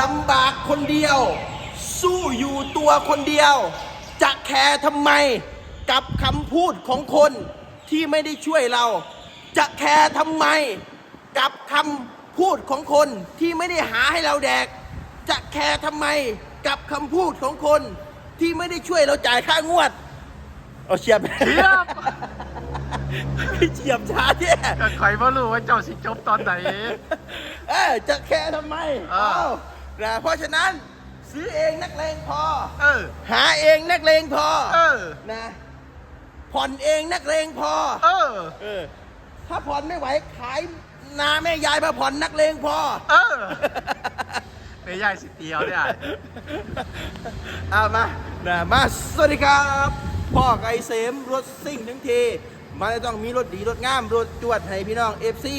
ลำบากคนเดียว สู้อยู่ตัวคนเดียว จะแคร์ทำไมกับคำพูดของคนที่ไม่ได้ช่วยเรา จะแคร์ทำไมกับคำพูดของคนที่ไม่ได้หาให้เราแดก จะแคร์ทำไมกับคำพูดของคนที่ไม่ได้ช่วยเราจ่ายค่างวด เอาเฉียบเทียบเฉียบช้าเนี่ยก็ใครบ่รู้ว่าเจ้าสิจบตอนไหน เออจะแคร์ทำไม เออเอา นะเพราะฉะนั้นซื้อเองนักเลงพอ เออ หาเองนักเลงพอเออ นะผ่อนเองนักเลงพอ เออ เออ ถ้าผ่อนไม่ไหวขายนาแม่ยายมาผ่อนนักเลงพอ เออไม่ใหญ่สิเตียวเนี่ยเอามานะมา สวัสดีครับ พ่อไก่เสมรถซิ่งทั้งทีมันจะต้องมีรถดีรถงามรถจวดให้พี่น้องเอฟซี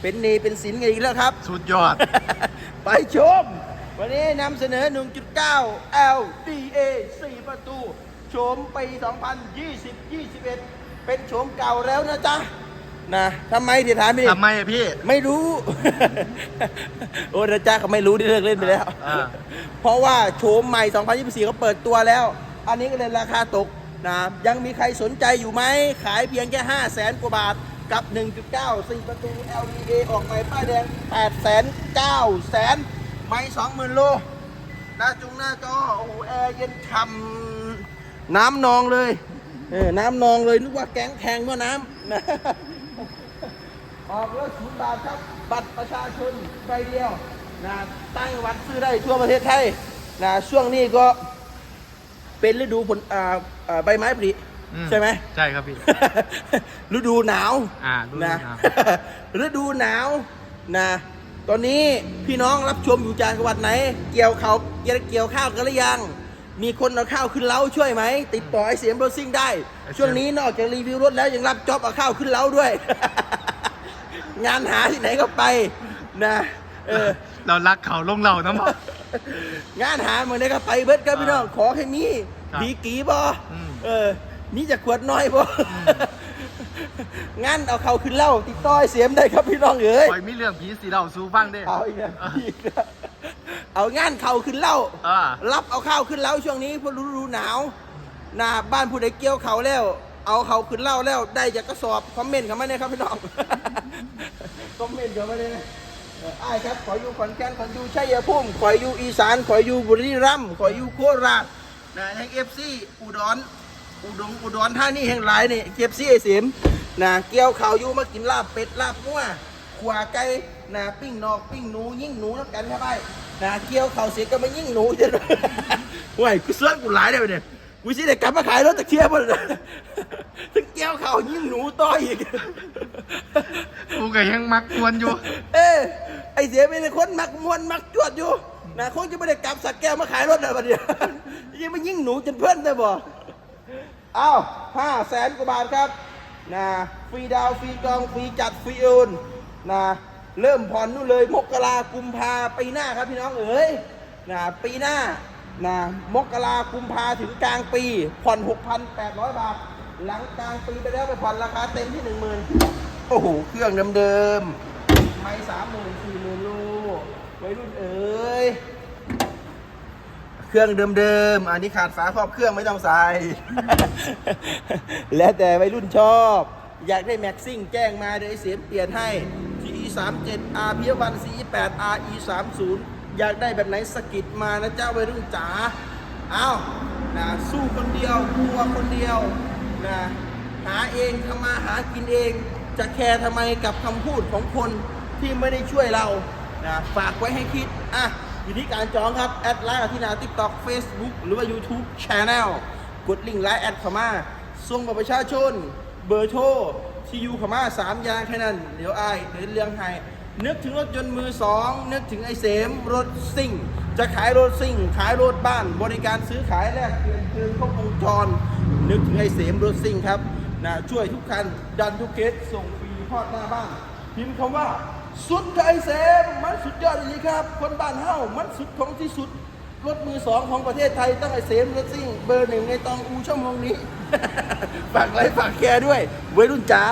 เป็นหนีเป็นสินกันอีกแล้วครับ สุดยอด ไปชม วันนี้นำเสนอ 1.9 LDA 4 ประตู โฉมปี 2020-21 เป็นโฉมเก่าแล้วนะจ๊ะ นะทำไมเดี๋ยวถามพี่ดิทำไมอะพี่ ไม่รู้ โอ้นะจ๊ะเขาไม่รู้ที่เลิกเล่นไปแล้วเพราะว่าโฉมใหม่ 2024เขาเปิดตัวแล้ว อันนี้ก็เลยราคาตกนะยังมีใครสนใจอยู่ไหม ขายเพียงแค่ 5 0 0 0 0 0 กว่าบาท กับ 1.9 4 ประตู LDA ออกใหม่ป้ายแดง 8 9 0 0 0 0 ไม่สองหมื่นโลหน้าจุงหน้าจอโอ้แอร์เย็นฉ่ำน้ำนองเลยเออน้ำนองเลยนึกว่าแก๊งแทงว่าน้ำออกรถศูนย์บาทครับบัตรประชาชนใบเดียวนะตั้งวัดซื้อได้ทั่วประเทศไทยนะช่วงนี้ก็เป็นฤดูผลอ่าใบไม้ผลิใช่ไหมใช่ครับพี่ฤดูหนาวอ่าฤดูหนาวฤดูหนาวนะ ตอนนี้พี่น้องรับชมอยู่จากจังหวัดไหน เกี่ยวเขาเกี่ยวเกี่ยวข้าวกันหรือยัง มีคนเอาข้าวขึ้นเล้าช่วยไหม ติดต่อไอเสียมโรซิ่งได้ ช่วงนี้นอกจากรีวิวรถแล้วยังรับจ็อบเอาข้าวขึ้นเล้าด้วย งานหาที่ไหนก็ไปนะเออเรารักเขาลงเรานะหมองานหาเหมือนได้ก็ไปเบิดครับพี่น้องขอแค่มีครับดีกีบออืมเออนี่จะขวดน้อยบอ งานเอาเขาขึ้นเหล่าติดต่อไอ้เสียมได้ครับพี่น้องเอ๋ยปล่อยมีเรื่องผีสีเราสู้บ้างเด้เอาอีกแล้วเอออีกแล้วเอางานเขาขึ้นเหล่าอ่ารับเอาข้าวขึ้นเหล่าช่วงนี้เพราะฤดูหนาวนาบ้านผู้ใดเกี่ยวเขาแล้ว เอาเขาขึ้นเหล่าแล้วได้จากกระสอบคอมเมนต์เข้ามาเนี่ยครับพี่น้องคอมเมนต์เข้ามาเลยนะเอออ้ายครับขออยู่ขอนแก่นขออยู่ชัยภูมิขออยู่อีสานขออยู่บุรีรัมย์ขออยู่โคราชนะแห่งเอฟซีอุดรอุดมอุดรท่านี่แห่งหลายนี่เก็บซี่ไอ้เสียม นะเกี่ยวข่าวอยู่มากินลาบเป็ดลาบงัวขวาไก่นะปิ้งนอกปิ้งหนูยิ่งหนูแล้วกันครับไปนะเกี่ยวข่าวเสียก็มายิ่งหนูจะห่วยกูเสื้อกูหลายได้ไปเนี่ยกูสิได้กลับมาขายรถตะเคียบหมดเลยถึงเกี่ยวข่าวยิ่งหนูต่ออีกกูก็ยังมักควนอยู่ เอ้ยไอเสียเป็นคนมักมวนมักจวดอยู่นะคงจะไม่ได้กลับสักแก้วมาขายรถนะบัดเดียวยังมายิ่งหนูจนเพื่อนได้บ่อ้าวห้าแสนกว่าบาทครับ นะฟรีดาวฟรีกองฟรีจัดฟรีโอนนะเริ่มผ่อนนู่นเลย มกรากุมภาปีหน้าครับพี่น้องเอ๋ยนะปีหน้านะมกรากุมภาถึงกลางปี ผ่อน 6,800 บาท หลังกลางปีไปแล้วไปผ่อนราคาเต็มที่ 10,000 โอ้โห เครื่องเดิมๆไม่สามหมื่นสี่หมื่นลูกไว้รุ่นเอ๋ย เครื่องเดิมๆ อันนี้ขาดฝาครอบเครื่องไม่ต้องใส่ แล้วแต่วัยรุ่นชอบ อยากได้แม็กซิ่งแจ้งมาเดี๋ยวไอเสียมเปลี่ยนให้ GE 3 7 R p 1 CE 8 RE 3 0อยากได้แบบไหนสกิดมานะเจ้าวัยรุ่นจ๋า เอานะสู้คนเดียวตัวคนเดียวนะหาเองทำมาหากินเอง จะแคร์ทำไมกับคำพูดของคนที่ไม่ได้ช่วยเรานะฝากไว้ให้คิดอะ อยู่ที่การจองครับ แอดไลน์ที่นา TikTok Facebook หรือว่า YouTube Channel กดลิงก์ไลน์แอดเข้ามาส่งบัตรประชาชน เบอร์โทรที่อยู่เขามาสามอย่างแค่นั้น เดี๋ยวอายเดินเรื่องให้นึกถึงรถยนต์มือสองนึกถึงไอเสมรถซิ่ง จะขายรถซิ่ง ขายรถบ้าน บริการซื้อขายแลกเปลี่ยนคืนครบวงจร นึกถึงไอเสมรถซิ่งครับนะช่วยทุกคันดันทุกเคสส่งฟรีทอดหน้าบ้านพิมพ์คำว่า สุดกไอเซมมันสุดยอดจริงครับ คนบ้านเฮ้ามันสุดของที่สุด รถมือสองของประเทศไทยตั้งไอเซมรถซิ่ง เบอร์หนึ่งในตองอูชั่วโมงนี้ ฝากไลค์ฝากแคร์ด้วยวัยรุ่นจ๋า